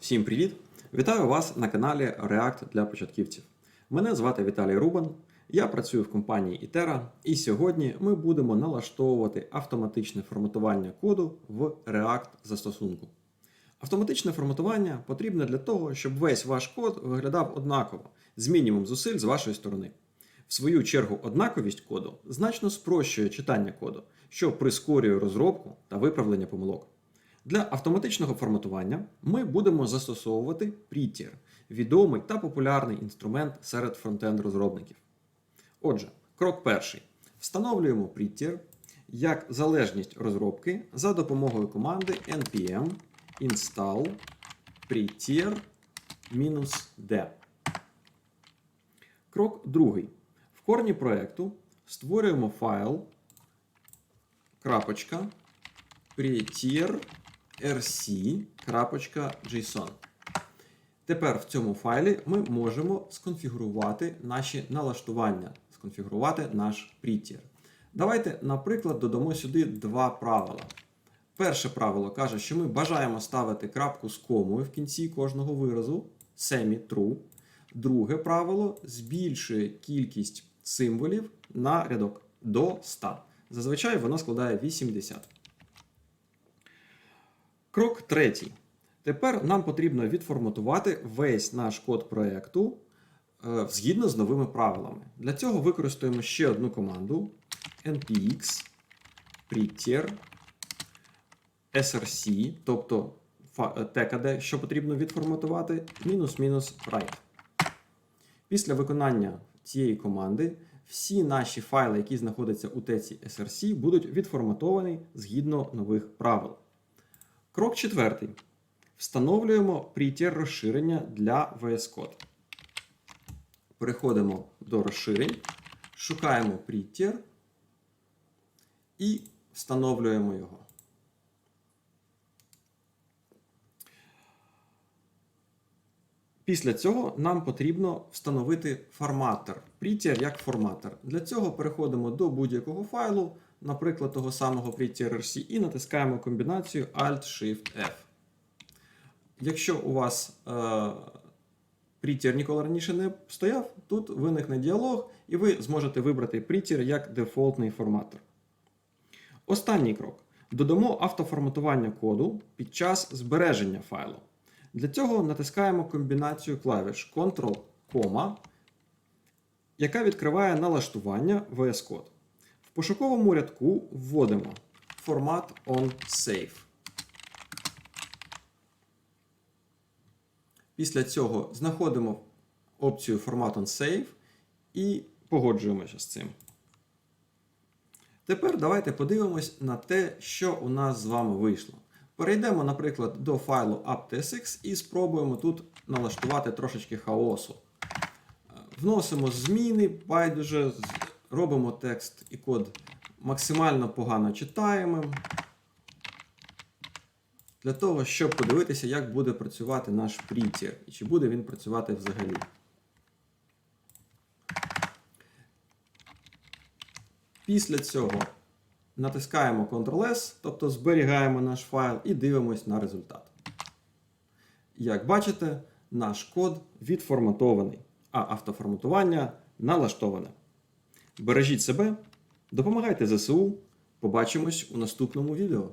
Всім привіт! Вітаю вас на каналі React для початківців. Мене звати Віталій Рубан. Я працюю в компанії Itera, і сьогодні ми будемо налаштовувати автоматичне форматування коду в React застосунку. Автоматичне форматування потрібне для того, щоб весь ваш код виглядав однаково, з мінімум зусиль з вашої сторони. В свою чергу, однаковість коду значно спрощує читання коду, що прискорює розробку та виправлення помилок. Для автоматичного форматування ми будемо застосовувати Prettier – відомий та популярний інструмент серед фронтенд розробників. Отже, крок перший. Встановлюємо Prettier як залежність розробки за допомогою команди npm install prettier-d. Крок другий. В корні проєкту створюємо файл крапочка prettier rc.json. Тепер в цьому файлі ми можемо сконфігурувати наші налаштування, сконфігурувати наш prettier. Давайте, наприклад, додамо сюди два правила. Перше правило каже, що ми бажаємо ставити крапку з комою в кінці кожного виразу, semi-true. Друге правило збільшує кількість символів на рядок до 100. Зазвичай воно складає 80. Крок третій. Тепер нам потрібно відформатувати весь наш код проєкту е, згідно з новими правилами. Для цього використаємо ще одну команду npx prettier src, тобто tkd, що потрібно відформатувати, мінус-мінус write. Після виконання цієї команди всі наші файли, які знаходяться у теці src, будуть відформатовані згідно нових правил. Крок четвертий. Встановлюємо Prettier розширення для VS Code. Переходимо до розширень, шукаємо Prettier і встановлюємо його. Після цього нам потрібно встановити форматор. Prettier як форматор. Для цього переходимо до будь-якого файлу, наприклад, того самого Prettier RC, і натискаємо комбінацію Alt-Shift-F. Якщо у вас е, Prettier ніколи раніше не стояв, тут виникне діалог, і ви зможете вибрати Prettier як дефолтний форматор. Останній крок. Додамо автоформатування коду під час збереження файлу. Для цього натискаємо комбінацію клавіш Ctrl, яка відкриває налаштування VS Code. В пошуковому рядку вводимо формат on save. Після цього знаходимо опцію Format on Save і погоджуємося з цим. Тепер давайте подивимось на те, що у нас з вами вийшло. Перейдемо, наприклад, до файлу app.tsx і спробуємо тут налаштувати трошечки хаосу. Вносимо зміни, байдуже, робимо текст і код максимально погано читаємим. Для того, щоб подивитися, як буде працювати наш Prettier і чи буде він працювати взагалі. Після цього натискаємо Ctrl-S, тобто зберігаємо наш файл і дивимось на результат. Як бачите, наш код відформатований, а автоформатування налаштоване. Бережіть себе, допомагайте ЗСУ. Побачимось у наступному відео.